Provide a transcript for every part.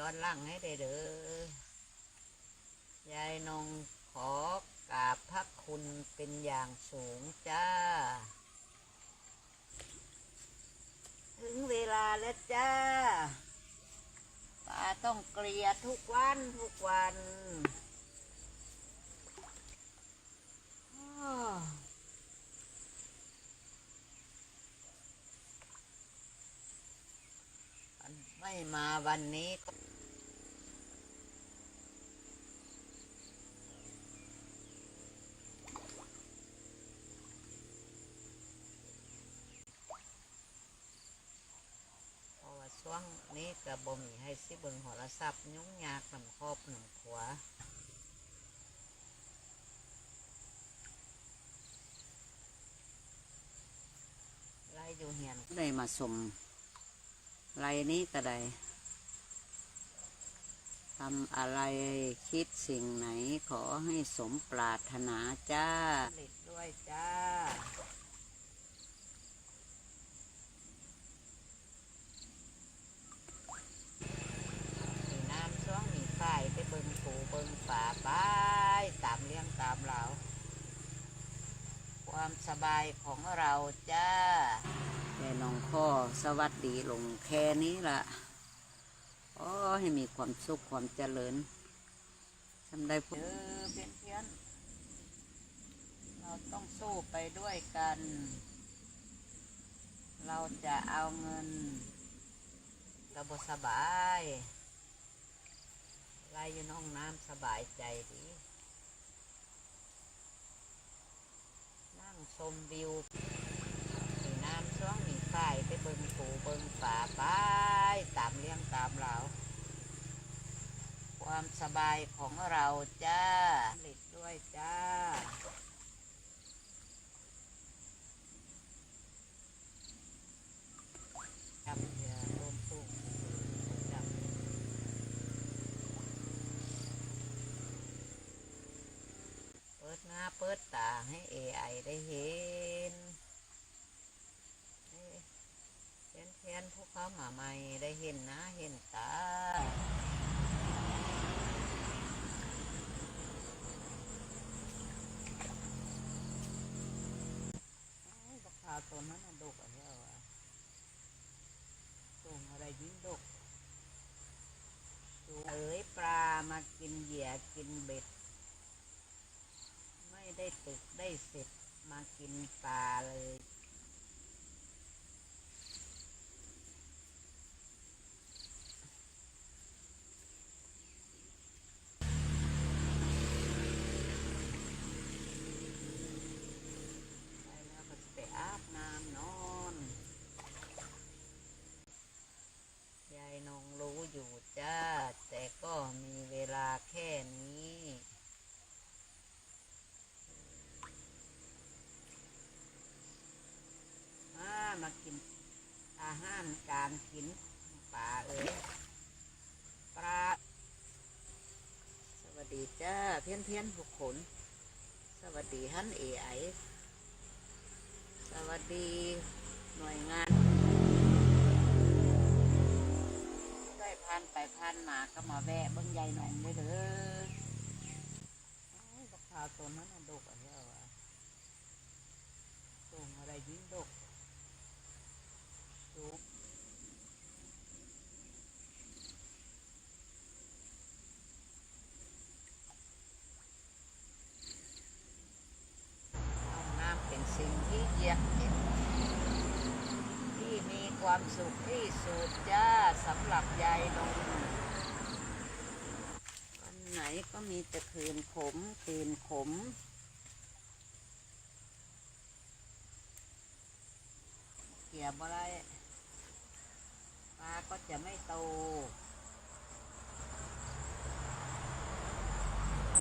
ย้อนหลังให้ได้เด้อยายนงขอกราบพระคุณเป็นอย่างสูงจ้า ถึงเวลาแล้วจ้าป้าต้องเกลียทุกวันทุกวันไม่มาวันนี้ก็ เพราะว่าช่ว งนี้กระบ่มีให้สิเบิงโหรศัพท์ยุ่งยากนำครอบหนำขวาไล่อยู่เหียนได้มาสมไรนี้ก็ได้ทำอะไรคิดสิ่งไหนขอให้สมปรารถนาจ้าผลิตด้วยจ้า มีน้ำช่วงมีไฟไปเบิงปูเบิงป่าไปตามเลี้ยงตามเรา ความ สบายของเราจ้าแม่น้องข้อสวัสดีลงแค่นี้ละโอ้ให้มีความสุขความเจริญทำได้พูดเออเพี้ยนเพี้ยนๆเราต้องสู้ไปด้วยกัน เราจะเอาเงินกระบสบายไล่อยู่ในห้องน้ำสบายใจดี นั่ง ชมวิวมีน้ำช่วงมีไฟไปเบิงปูเบิงป่าไปตามเลี้ยงตามเราความสบายของเราจ้าผลิตด้วยจ้า จับเหยื่อรวมตุ้งจับเปิดหน้าเปิดตาให้ AI ได้เห็นให้เทียนเทียนๆพวกเขามาใหม่ได้เห็นนะเห็นตาโอ้ยบักพร้าตัวนั้นน่ะดกอะเฮ้ยวะตุ่มอะไรยิ่งดกเอ๋ยปลามากินเหยื่อกินเบ็ด ไม่ได้ตึกได้เสร็จมากินปลาเลย ไปแล้วก็จะไปอาบน้ำนอน ยายนงรู้อยู่จ้า แต่ก็มีเวลาแค่นี้ มากิน อาหารการกินป่าเอ๋ยปลา สวัสดีจ้าเพี้ยนเพี้ยนๆทุกคนสวัสดีฮันเอไอสวัสดีหน่วยงานได้พันไปพันมาก็มาแวะเบิ้งใหญ่หน่อยได้เด้อโอ้ยบักพาตัวนั้นน่ะดกอะเฮ้ยวะตุ่มอะไรยิ่งดก สูงห้องน้ำเป็นสิ่งที่เยี่ยมเย็นที่มีความสุขที่สุดจ้าสำหรับยายนงวันไหนก็มีแต่คืนขมคืนขมเกี่ยวอะไร ปลาก็จะไม่โตมั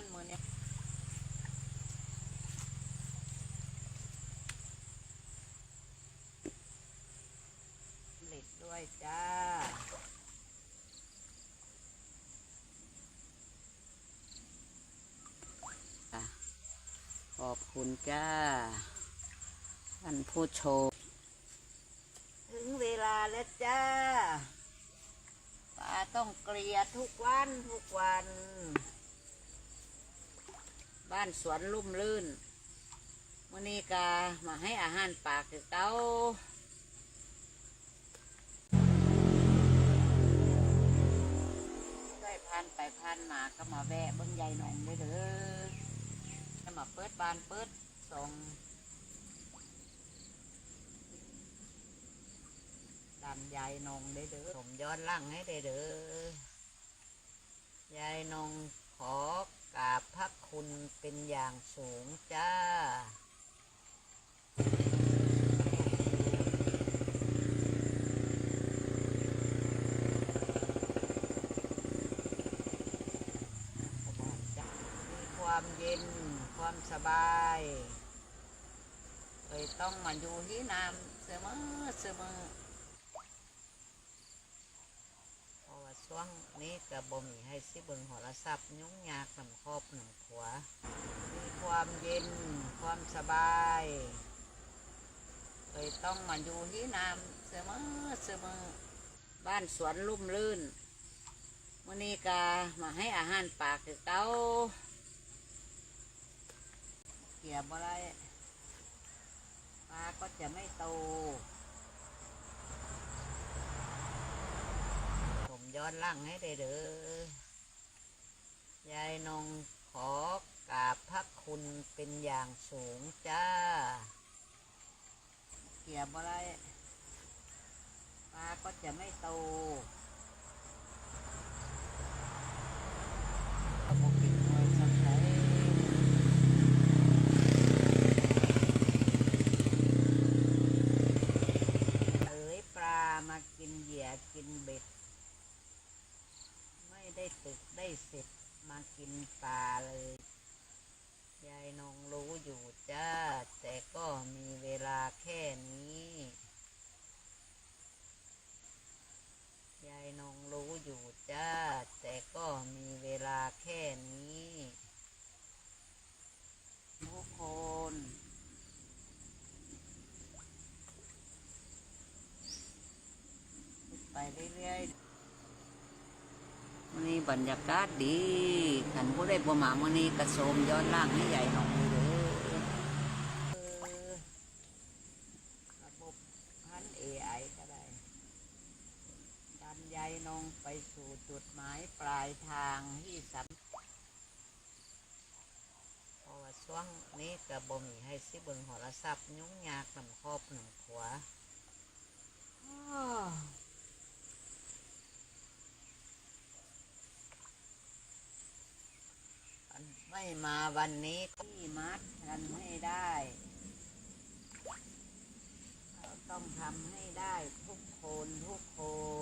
นมือนี้ผลิตด้วยจ้า จ้ะ คุณจ้าท่านผู้ชม ถึงเวลาแล้วจ้าป้าต้องเกลียทุกวันทุกวัน บ้านสวนลุ่มลื่นมื่อนี้กามาให้อาหารปลาคือเก้าได้พันไปพันมาก็มาแวะเบิ้งใหญ่หน่อยเลยเด้อจะ มาเปิดบานเปิดส่งดำยายนงได้เด้อผมย้อนล่างให้ได้เด้อยายนงขอกราบพระคุณเป็นอย่างสูงจ้า มีความเย็น ความสบายเลยต้องมาอยู่ที่น้ำเสมอเสมอเพราะว่าช่วงนี้กระบ่มีให้สิบิงโหรศัพท์ยุ่งยากนำครอบนำขัว มีความเย็นความสบายเลยต้องมาอยู่ที่น้ำเสมอเสมอบ้านสวนลุ่มลื่นมื่อนี้กามาให้อาหารปลาคือเก้า กี่ยบอะไรปลาก็จะไม่โตผมย้อนล่างให้ได้เด้อยายนงขอกราบพระคุณเป็นอย่างสูงจ้าเกี่ยบอะไรปลาก็จะไม่โต เอาบ่กินไว้สักไสเอ๋ยปลามากินเหยื่อกินเบ็ด ไม่ได้ตึกได้เสร็จมากินปลาเลย ยายนงรู้อยู่จ้า แต่ก็มีเวลา แค่นี้ ยายนงรู้อยู่จ้า แต่ก็มีเวลาแค่นี้ ทุกคนไปเรื่อยๆวันนี้บรรยากาศดีขันผู้ได้บ่มาวันนี้กระโสมย้อนล่างให้ใหญ่หน่อยเลยเด้อเออระบบพัน AI ก็ได้ ดันยายนงไปสู่จุดหมายปทางที่สำเพราะว่าช่วงนี้กระบ่มีให้สิเบิงโหรศัพท์ยุ่งยากนำครอบนำขัวอันไม่มาวันนี้ที่มัดกันให้ได้เราต้องทำให้ได้ทุกคนทุกคน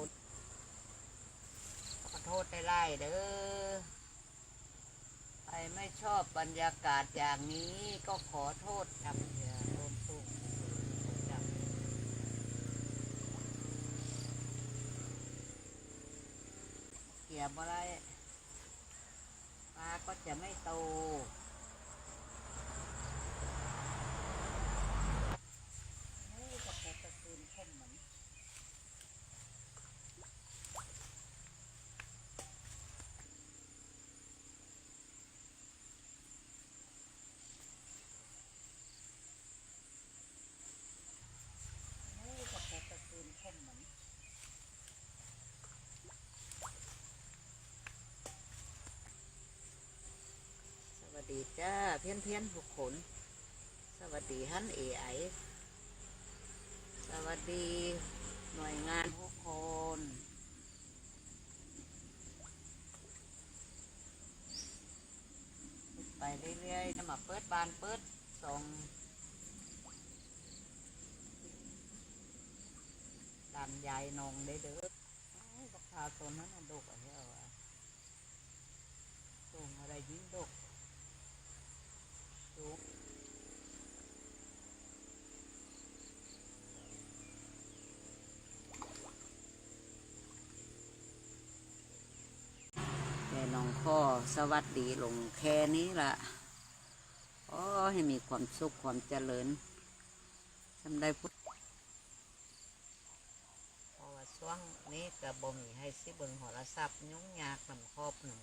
ษได้ไล่เด้อใครไม่ชอบบรรยากาศอย่างนี้ก็ขอโทษครับอย่าโดนตุกจับเกี่ยบอะไรปลาก็จะไม่โต นี่กระปุกกระคืนเข้มเหมือน นี่กระปุกกระคืนเข้มเหมือนสวัส ดีจ้าเพี้ยนเพี้ยนๆทุกคนสวัสดีท่านเอไอสวัสดีหน่วยงานทุกคนไปเรื่อยๆจะมาเปิดบานเปิดส่งลำไยนองได้เด้ออ้ยบักพาตัวนั้นดกอะไรวะสูงอะไรยิ่งดก สูงแม่น้องพ่อสวัสดีลงแค่นี้ละเพโอ้ให้มีความสุขความเจริญจำได้พุทธพราะว่าช่วงนี้ก็บ่มีให้สิบิ่งโหรศัพท์ยุ่งยากนำครอบนำ